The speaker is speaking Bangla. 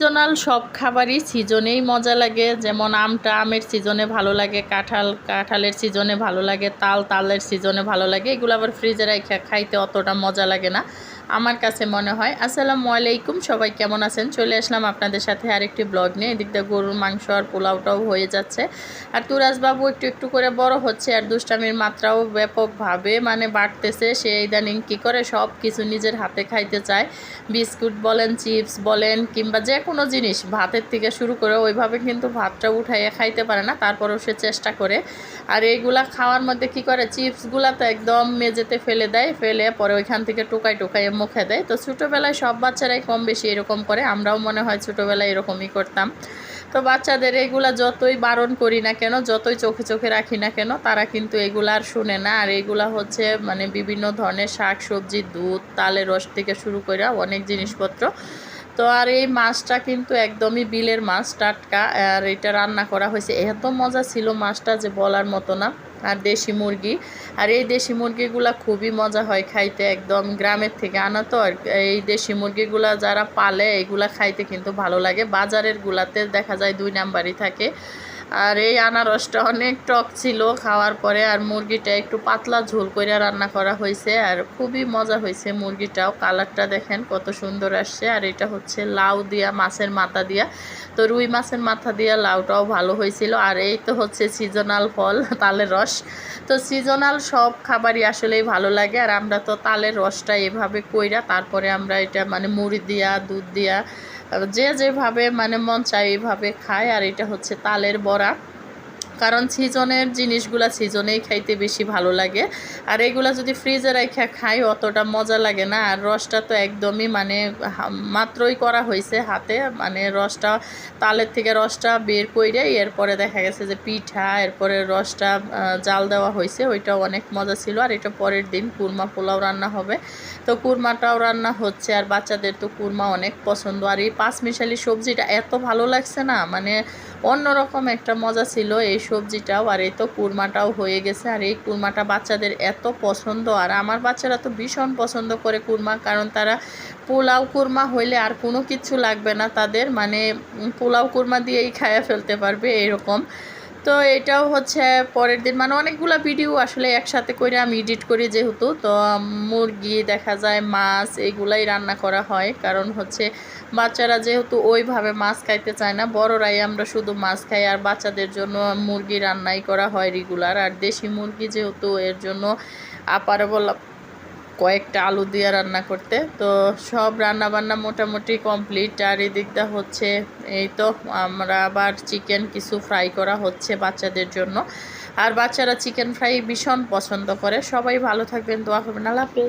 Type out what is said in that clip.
সিজনাল সব খাবারই সিজনেই মজা লাগে। যেমন আমটা আমের সিজনে ভালো লাগে, কাঁঠাল, কাঁঠালের সিজনে ভালো লাগে, তাল, তালের সিজনে ভালো লাগে। এগুলো আবার ফ্রিজে রাখা খাইতে অতটা মজা লাগে না। আমার কাছে মনে হয়। আসসালামু আলাইকুম, সবাই কেমন আছেন? চলে আসলাম আপনাদের সাথে আরেকটি ব্লগ নিয়ে। এদিক দিয়ে গরুর মাংস আর পোলাওটাও হয়ে যাচ্ছে। আর তুরাজবাবু একটু একটু করে বড় হচ্ছে আর দুষ্টামির মাত্রাও ব্যাপকভাবে মানে বাড়তেছে। সে ইদানিং কী করে? সব কিছু নিজের হাতে খাইতে চায়। বিস্কুট বলেন, চিপস বলেন কিংবা যে কোনো জিনিস ভাতের থেকে শুরু করে ওইভাবে কিন্তু ভাতটা উঠাইয়ে খাইতে পারে না। তারপরেও সে চেষ্টা করে। আর এইগুলা খাওয়ার মধ্যে কি করে? চিপসগুলা তো একদম মেঝেতে ফেলে দেয়। ফেলে পরে ওইখান থেকে টোকাই টোকাই মুখে দেয়। তো ছোটোবেলায় সব বাচ্চারাই কম বেশি এরকম করে, আমরাও মনে হয় ছোটোবেলায় এরকমই করতাম। তো বাচ্চাদের এগুলা যতই বারণ করি না কেন, যতই চোখে চোখে রাখি না কেন, তারা কিন্তু এগুলা আর শুনে না। আর এগুলা হচ্ছে মানে বিভিন্ন ধরনের শাক, সবজি, দুধ, তালের রস থেকে শুরু করে অনেক জিনিসপত্র তো আর এই মাছটা কিন্তু একদমই বিলের মাছ, টাটকা। আর এটা রান্না করা হয়েছে। এত মজা ছিল মাছটা যে বলার মতো না। আর দেশি মুরগি। আর এই দেশি মুরগিগুলা খুবই মজা হয় খাইতে একদম গ্রামের থেকে আনা তো। আর এই দেশি মুরগিগুলা যারা পালে, এগুলা খাইতে কিন্তু ভালো লাগে। বাজারের গুলাতে দেখা যায় দুই নাম্বারই থাকে। আর এই আনারসটা অনেক টক ছিল খাওয়ার পরে, আর মুরগিটা একটু পাতলা ঝোল করে রান্না করা হয়েছে আর খুবই মজা হয়েছে মুরগিটাও। কালারটা দেখেন কত সুন্দর আসছে, আর এটা হচ্ছে লাউ দিয়া, মাছের মাথা দিয়া। তো রুই মাছের মাথা দিয়া লাউটাও ভালো হয়েছিল আর এই তো হচ্ছে সিজনাল ফল, তালের রস। তো সিজনাল সব খাবারই আসলেই ভালো লাগে, আর আমরা তো তালের রসটা এভাবে কইরা তারপরে আমরা এটা মানে মুড়ি দিয়া, দুধ দিয়া যে যেভাবে মানে মন চায় এইভাবে খায় আর এটা হচ্ছে তালের বড়া। কারণ সিজনের জিনিসগুলা সিজনেই খাইতে বেশি ভালো লাগে। আর এগুলা যদি ফ্রিজে রেখে খাই, অতটা মজা লাগে না। আর রসটা তো একদমই মানে মাত্রই করা হয়েছে হাতে। মানে রসটা, তালের থেকে রসটা বের করে এরপরে দেখা গেছে যে পিঠা, এরপরে রসটা জাল দেওয়া হয়েছে ওইটাও অনেক মজা ছিল। আর এটা পরের দিন কুরমা পোলাও রান্না হবে। তো কুরমাটাও রান্না হচ্ছে। আর বাচ্চাদের তো কুরমা অনেক পছন্দ। আর এই পাঁচ মিশালি সবজিটা এত ভালো লাগছে না। মানে অন্যরকম একটা মজা ছিল এই সবজিটাও, আর এই তো কুরমাটাও হয়ে গেছে। আর এই কুরমাটা বাচ্চাদের এত পছন্দ, আর আমার বাচ্চারা তো ভীষণ পছন্দ করে কুরমা, কারণ তারা পোলাও কুরমা হইলে আর কোনো কিছু লাগবে না তাদের মানে পোলাও কুরমা দিয়েই খায়া ফেলতে পারবে, এরকম। তো এটাও হচ্ছে পরের দিন। মানে অনেকগুলো ভিডিও আসলে একসাথে করে আমি এডিট করি যেহেতু। তো মুরগি দেখা যায়, মাছ এগুলাই রান্না করা হয়। কারণ হচ্ছে বাচ্চারা যেহেতু ওইভাবে মাছ খাইতে চায় না, বড়রাই আমরা শুধু মাছ খাই। আর বাচ্চাদের জন্য মুরগি রান্নাই করা হয় রেগুলার আর দেশি মুরগি যেহেতু, এর জন্য আপারে বললাম কয়েকটা আলু দিয়ে রান্না করতে। তো সব রান্না বান্না মোটামুটি কমপ্লিট। আর এদিকটা হচ্ছে, এই তো আমরা আবার চিকেন কিছু ফ্রাই করা হচ্ছে বাচ্চাদের জন্য। আর বাচ্চারা চিকেন ফ্রাই ভীষণ পছন্দ করে। সবাই ভালো থাকবেন, দোয়া করবেন। আল্লাহ হাফেজ।